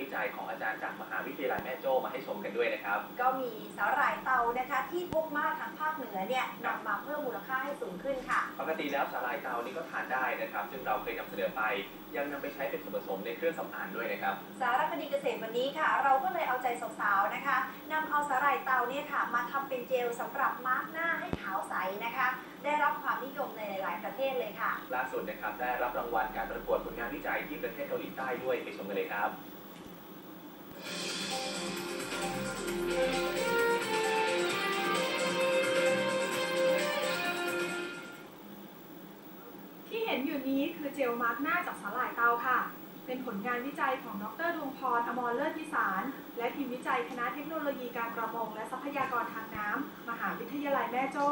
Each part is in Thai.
วิจัยของอาจารย์จากมหาวิทยาลัยแม่โจ้มาให้ชมกันด้วยนะครับ ก็มีสาหร่ายเตานะคะ ที่พบมากทางภาคเหนือเนี่ยนำมาเพิ่มมูลค่าให้สูงขึ้นค่ะ ปกติแล้วสาหร่ายเตานี่ก็ทานได้นะครับ ซึ่งเราเคยนำเสนอไป ยังนำไปใช้เป็นส่วนผสมในเครื่องสำอางด้วยนะครับ สารคดีเกษตรวันนี้ค่ะ เราก็เลยเอาใจสาวๆนะคะนำเอาสาหร่ายเตาเนี่ยค่ะ มาทำเป็นเจลสำหรับมาร์กหน้าให้ขาวใสนะคะ ได้รับความนิยมในหลายๆประเทศเลยค่ะ ล่าสุดนะครับได้รับรางวัลการประกวดผลงานวิจัยที่ประเทศเกาหลีใต้ด้วยไปชมกันเลยครับ ที่เห็นอยู่นี้คือเจลมาร์กหน้าจากสาหร่ายเตาค่ะ เป็นผลงานวิจัยของดรดวงพรอมรเลิศพิสาร และทีมวิจัยคณะเทคโนโลยีการประมง และทรัพยากรทางน้ำมหาวิทยาลัยแม่โจ้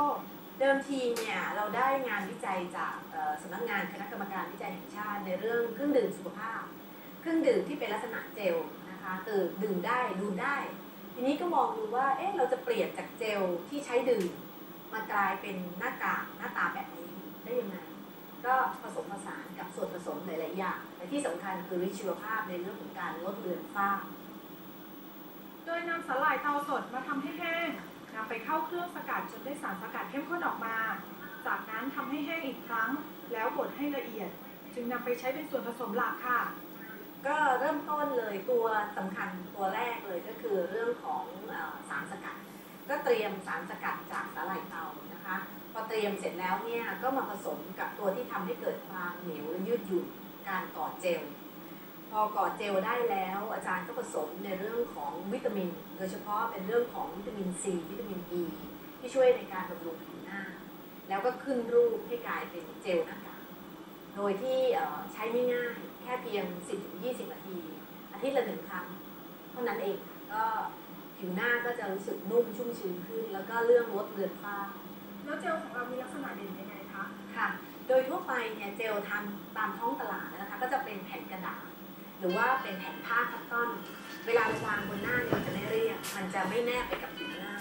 เดิมทีเนี่ยเราได้งานวิจัยจากสำนักงานคณะกรรมการวิจัยแห่งชาติในเรื่องเครื่องดื่มสุขภาพ เครื่องดื่มที่เป็นลักษณะเจล นะคะคือดื่มได้ดูได้ ทีนี้ก็มองดูว่าเอ๊ะเราจะเปลี่ยนจากเจลที่ใช้ดื่มมากลายเป็นหน้ากากหน้าตาแบบนี้ได้ยังไงก็ผสมผสานกับส่วนผสมหลาย ๆ อย่างและที่สำคัญคือริชีวภาพในเรื่องของการลดเลือนฝ้า โดยนำสาหร่ายเตาสดมาทำให้แห้งนำไปเข้าเครื่องสกัดจนได้สารสกัดเข้มข้นออกมา จากนั้นทำให้แห้งอีกครั้ง แล้วบดให้ละเอียด จึงนำไปใช้เป็นส่วนผสมหลักค่ะ ก็เริ่มต้นเลยตัวสำคัญตัวแรกเลยก็คือเรื่องของอสารสกัด ก็เตรียมสารสกัดจากสาหร่ายเตานะคะพอเตรียมเสร็จแล้วเนี่ยก็มาผสมกับตัวที่ทำให้เกิดความเหนียวและยืดหยุ่นการก่อเจล พอก่อเจลได้แล้ว อาจารย์ก็ผสมในเรื่องของวิตามิน โดยเฉพาะเป็นเรื่องของวิตามินซีวิตามินอ e, ีที่ช่วยในการบำรุงผิวหน้า แล้วก็ขึ้นรูปให้กลายเป็นเจลหน้ากาก โดยที่เอ่อใช้ไม่ง่ายแค่เพียง 10-20 นาที อาทิตย์ละหนึ่งครั้ง เท่านั้นเองก็ผิวหน้าก็จะรู้สึกนุ่มชุ่มชื้นขึ้น แล้วก็เรื่องลดเลือนฝ้าแล้วเจลของเรามีลักษณะเด่นยังไงคะค่ะ โดยทั่วไปเนี่ยเจลทำตามท้องตลาดนะคะก็จะเป็นแผ่นกระดาษ หรือว่าเป็นแผ่นผ้าคัตตอน เวลาเราวางบนหน้าเนี่ยมันจะไม่เรียบมันจะไม่แนบไปกับผิวหน้า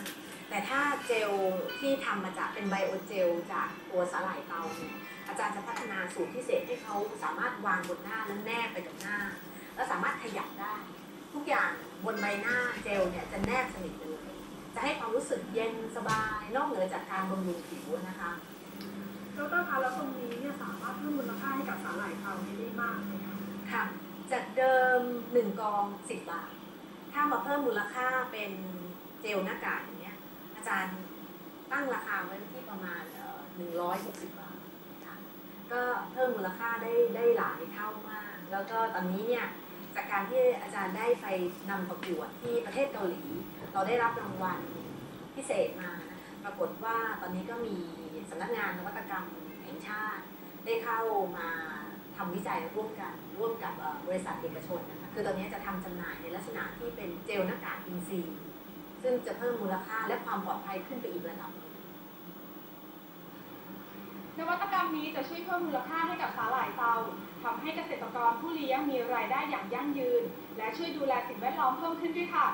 แต่ถ้าเจลที่ทำมาจากเป็นไบโอเจลจากตัวสาหร่ายเตาเนี่ยอาจารย์จะพัฒนาสูตรพิเศษให้เขาสามารถวางบนหน้าแล้วแนบไปกับหน้า แล้วสามารถขยับได้ ทุกอย่างบนใบหน้าเจลเนี่ยจะแนบสนิทไปเลย จะให้ความรู้สึกเย็นสบาย นอกเหนือจากการบำรุงผิวนะคะดรคะแล้วตรงนี้เนี่ยสามารถเพิ่มมูลค่าให้กับสาหร่ายเตานี้ได้มากไหมคะค่ะจากเดิม 1 กอง 10 บาท ถ้ามาเพิ่มมูลค่าเป็นเจลหน้ากาก จารย์ตั้งราคาไว้ที่ประมาณเอ่อ160บาทค่ะก็เพิ่มมูลค่าได้ได้หลายเท่ามาก แล้วก็ตอนนี้เนี่ยจากการที่อาจารย์ได้ไปนำประกวดที่ประเทศเกาหลี เราได้รับรางวัลพิเศษมาปรากฏว่าตอนนี้ก็มีสำนักงานนวัตกรรมแห่งชาติ ได้เข้ามาทำวิจัยร่วมกันร่วมกับบริษัทเอกชนนะคะคือตอนนี้จะทำจำหน่ายในลักษณะที่เป็นเจลหน้ากากอินทรีย์ ซึ่งจะเพิ่มมูลค่าและความปลอดภัยขึ้นไปอีกระดับนวัตกรรมนี้จะช่วยเพิ่มมูลค่าให้กับสาหร่ายเตาทำให้เกษตรกรผู้เลี้ยงมีรายได้อย่างยั่งยืน และช่วยดูแลสิ่งแวดล้อมเพิ่มขึ้นด้วยค่ะ